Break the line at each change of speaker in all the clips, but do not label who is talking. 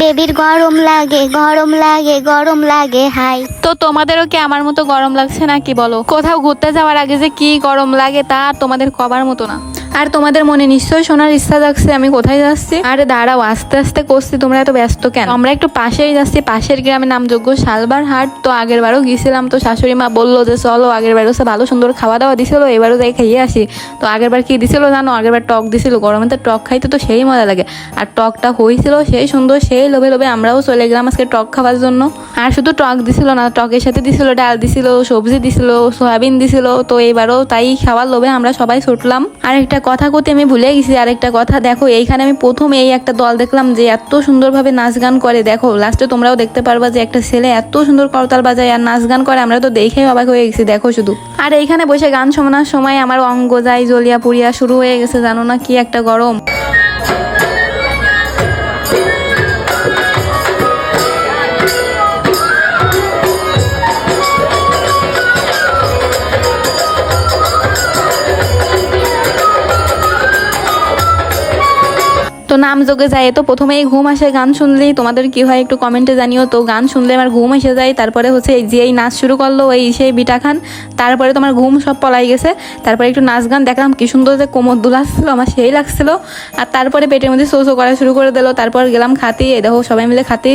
বেবির গরম লাগে গরম লাগে গরম লাগে, হাই।
তো তোমাদেরও কি আমার মতো গরম লাগছে না কি বলো? কোথাও ঘুরতে যাওয়ার আগে যে কি গরম লাগে তা তোমাদের কবার মতো না। আর তোমাদের মনে নিশ্চয়ই শোনার ইচ্ছা যাচ্ছে আমি কোথায় যাচ্ছি? আরে দাঁড়াও, আস্তে আস্তে করছি, তোমরা এত ব্যস্ত কেন? আমরা একটু পাশেই যাচ্ছি, পাশের গ্রামের নামযোগ্য শালবার হাট। তো আগের বারও গিয়েছিলাম, তো শাশুড়ি মা বলল যে, চলো, আগের বারও সে ভালো সুন্দর খাওয়া দাওয়া দিছিল, এবারও যাই খাইয়ে আসি। তো আগের বার কি দিছিল জানো? আগের বার টক দিছিল, গরমে তো টক খাইতে তো সেই মজা লাগে। আর টকটা হয়েছিল সেই সুন্দর, সেই লোভে লোভে আমরাও চলে গেলাম আজকে টক খাওয়ার জন্য। আর শুধু টক দিছিল না, টকের সাথে দিছিল, ডাল দিছিল, সবজি দিছিল, সয়াবিন দিছিল, তো এবারও তাই খাওয়ার লোভে আমরা সবাই ছুটলাম। আর একটা কথা করতে আমি ভুলে গেছি, আরেকটা কথা। দেখো, এইখানে আমি প্রথম এই একটা দল দেখলাম যে এত সুন্দরভাবে নাচ গান করে। দেখো লাস্টে তোমরাও দেখতে পারবা যে একটা ছেলে এত সুন্দর করতাল বাজায় আর নাচ গান করে, আমরা তো দেখেই অবাক হয়ে গেছি, দেখো শুধু। আর এইখানে বসে গান শোনার সময় আমার অঙ্গ যায় জলিয়া পুড়িয়া শুরু হয়ে গেছে, জানো না কি একটা গরম। তো নাম যোগে যায়। তো প্রথমেই ঘুম আসে, গান শুনলেই তোমাদের কি হয় একটু কমেন্টে জানিও। তো গান শুনলে আমার ঘুম এসে যায়, তারপরে হচ্ছে এই যে এই নাচ শুরু করল, এই সেই বিটা খান, তারপরে তোমার ঘুম সব পলাই গেছে। তারপরে একটু নাচ গান দেখলাম, কি সুন্দর যে কোমর দুলাচ্ছিল, আমার সেই লাগছিল। আর তারপরে পেটের মধ্যে শো করা শুরু করে দিলো, তারপর গেলাম খাতি এই দেখো সবাই মিলে খাতি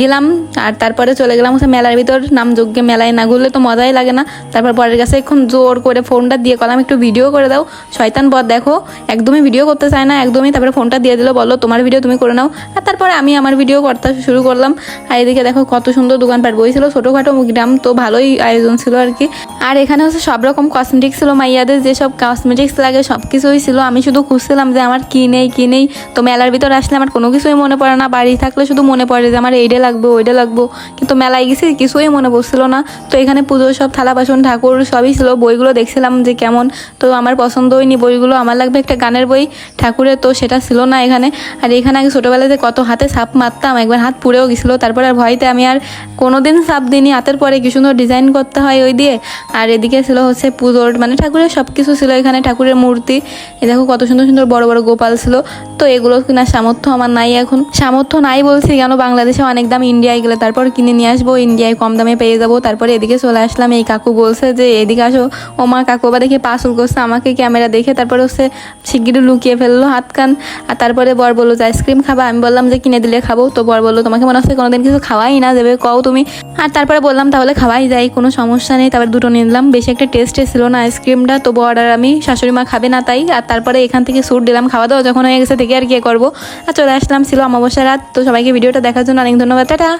গেলাম। আর তারপরে চলে গেলাম হচ্ছে মেলার ভিতর, নাম যোগ্যে মেলায়। না ঘুরলে তো মজাই লাগে না। তারপর পরের কাছে এখন জোর করে ফোনটা দিয়ে কলাম, একটু ভিডিও করে দাও। শয়তান বদ দেখো, একদমই ভিডিও করতে চায় না, একদমই তারপরে ফোনটা দিয়ে দিল বলল তোমার ভিডিও তুমি করে নাও। আর তারপরে আমি আমার ভিডিও করতে শুরু করলাম। আর এদিকে দেখো কত সুন্দর দোকানপাট বইছিল, ছোটোখাটো গ্রাম, তো ভালোই আয়োজন ছিল আর কি। আর এখানে হচ্ছে সব রকম কসমেটিক্স ছিল, মাইয়াদের যেসব কসমেটিক্স লাগে সব কিছুই ছিল। আমি শুধু খুঁজছিলাম যে আমার কী নেই, কি নেই। তো মেলার ভিতর আসলে আমার কোনো কিছুই মনে পড়ে না। বাড়ি থাকলে শুধু মনে পড়ে যে আমার এইটা লাগবে ওইটা লাগবো। কিন্তু মেলায় গেছি, কিছুই মনে পড়ছিল না। তো এখানে পুজোর সব থালা বাসন, ঠাকুর সবই ছিল। বইগুলো দেখছিলাম যে কেমন। তো আমার পছন্দ হয়নি বইগুলো। আমার লাগবে একটা গানের বই। ঠাকুরের তো সেটা ছিল না এখানে। আর এখানে আগে ছোটোবেলাতে কত হাতে সাপ মারতাম, একবার হাত পুড়েও গেছিল, তারপর আর ভয়তে আমি আর কোনো দিন সাপ দিইনি। হাতের পরে কি সুন্দর ডিজাইন করতে হয় ওই দিয়ে। আর এদিকে ছিল হচ্ছে পুজোর মানে ঠাকুরের সব কিছু ছিল এখানে, ঠাকুরের মূর্তি। এ দেখো কত সুন্দর সুন্দর বড় বড় গোপাল ছিল। তো এগুলো কেনার সামর্থ্য আমার নাই এখন। সামর্থ্য নাই বলছি, কেন বাংলাদেশে অনেক দাম ইন্ডিয়ায় গেলে তারপর কিনে নিয়ে আসব, ইন্ডিয়ায় কম দামে পেয়ে যাব। তারপরে এদিকে চলে আসলাম, এই কাকু বলছে যে, এদিকে আসো, ও মা কাকু বা দেখে পাসুল করছে, আমাকে ক্যামেরা দেখে তারপরে হচ্ছে শিগগিরি লুকিয়ে ফেলল হাত কান। আর তারপরে বর বলল যে আইসক্রিম খাবা? আমি বললাম যে কিনে দিলে খাব। তো বর বলল, তোমাকে মনে হচ্ছে কোনোদিন কিছু খাওয়াই না দেবে? কও তুমি। আর তারপরে বললাম, তাহলে খাওয়াই যাই, কোনো সমস্যা নেই। তারপর দুটো নিলাম। বেশি একটা টেস্টে ছিল না আইসক্রিমটা। তো বর আর আমি, শাশুড়ি মা খাবে না তাই। আর তারপরে এখান থেকে স্যুট দিলাম, খাওয়া দাওয়া যখন হয়ে গেছে, থেকে আর কি করব? আর চলে আসলাম ছিল অমাবস্যা রাত। তো সবাইকে ভিডিওটা দেখার জন্য অনেক ধন্যবাদ। টাটা!